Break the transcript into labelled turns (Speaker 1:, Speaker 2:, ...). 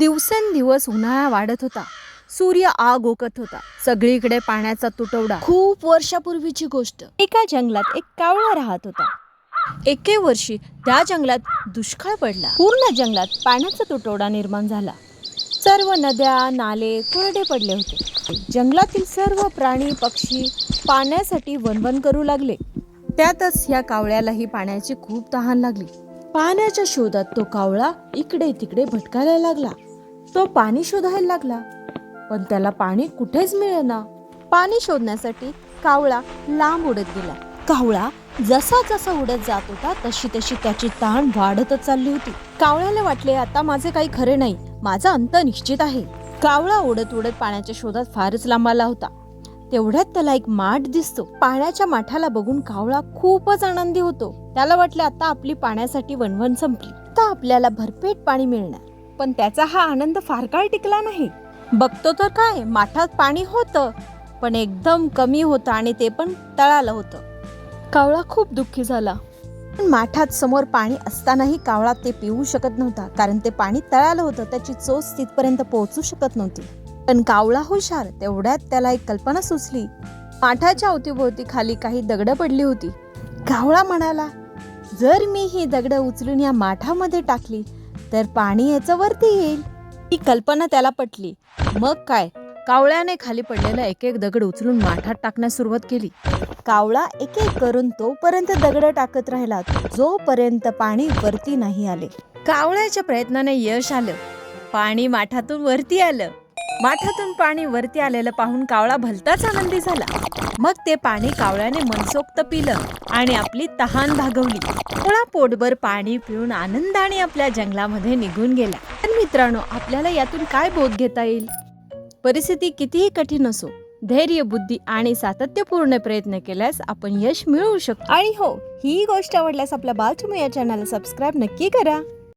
Speaker 1: दिवसेंदिवस उन्हाळा वाढत होता. सूर्य आग ओकत होता. सगळीकडे पाण्याचा तुटवडा. खूप वर्षापूर्वीची गोष्ट. एका जंगलात एक कावळा राहत होता. एके वर्षी त्या जंगलात दुष्काळ पडला. पूर्ण जंगलात पाण्याचा तुटवडा निर्माण झाला. सर्व नद्या नाले कोरडे पडले होते. जंगलातील सर्व प्राणी पक्षी पाण्यासाठी वनवन करू लागले. त्यातच ह्या कावळ्यालाही पाण्याची खूप तहान लागली. पाण्याच्या शोधात तो कावळा इकडे तिकडे भटकायला लागला. तो पाणी शोधायला लागला. पण त्याला पाणी कुठेच मिळेना. पाणी शोधण्यासाठी कावळा लांब उडत गेला. कावळा जसा जसा उडत जात होता तशी तशी त्याची ताण वाढतच चालली होती. कावळ्याला वाटले आता माझे काही खरे नाही. माझा अंत निश्चित आहे. कावळा उडत उडत पाण्याच्या शोधात फारच लांब आला होता. तेवढ्यात त्याला एक माठ दिसतो. पाण्याच्या माठाला बघून कावळा खूपच आनंदी होतो. त्याला वाटले आता आपली पाण्यासाठी वणवण संपली. आता आपल्याला भरपेट पाणी मिळणार. पण त्याचा हा आनंद फार काळ टिकला नाही. बघतो तर काय माठात पाणी होतं पण एकदम कमी होतं आणि ते पण तळालं होतं. कावळा खूप दुःखी झाला. पण माठात समोर पाणी असतानाही कावळा ते पिऊ शकत नव्हता कारण ते पाणी तळालं होतं त्याची चोच तिथपर्यंत पोहोचू शकत नव्हती. पण कावळा हुशार तेवढ्यात त्याला एक कल्पना सुचली. माठाच्या अवतीभोवती खाली काही दगडं पडली होती. कावळा म्हणाला जर मी ही दगडं उचलून या माठामध्ये टाकली तर पाणी याचं वरती येईल. ही कल्पना त्याला पटली. मग काय? कावळ्याने खाली पडलेला एक एक दगड उचलून माठात टाकण्यास सुरुवात केली. कावळा एक एक करून तोपर्यंत दगड टाकत राहिला. जोपर्यंत पाणी वरती नाही आले. कावळ्याच्या प्रयत्नाने यश आलं. पाणी माठातून वरती आलं. माठातून पाणी वरती आलेलं पाहून कावळा भलताच आनंदी झाला. मग ते पाणी कावळ्याने मनसोक्त पिलं. आणि आपली तहान भागवली. थोडा पोटभर पाणी पिऊन आनंदाने आपल्या जंगलामध्ये निघून गेला तर मित्रांनो आपल्याला यातून काय बोध घेता येईल? परिस्थिती कितीही कठीण असो धैर्य बुद्धी आणि सातत्यपूर्ण प्रयत्न केल्यास आपण यश मिळवू शकतो. आणि हो ही गोष्ट आवडल्यास आपल्या बालचमू या चॅनलला सबस्क्राईब नक्की करा.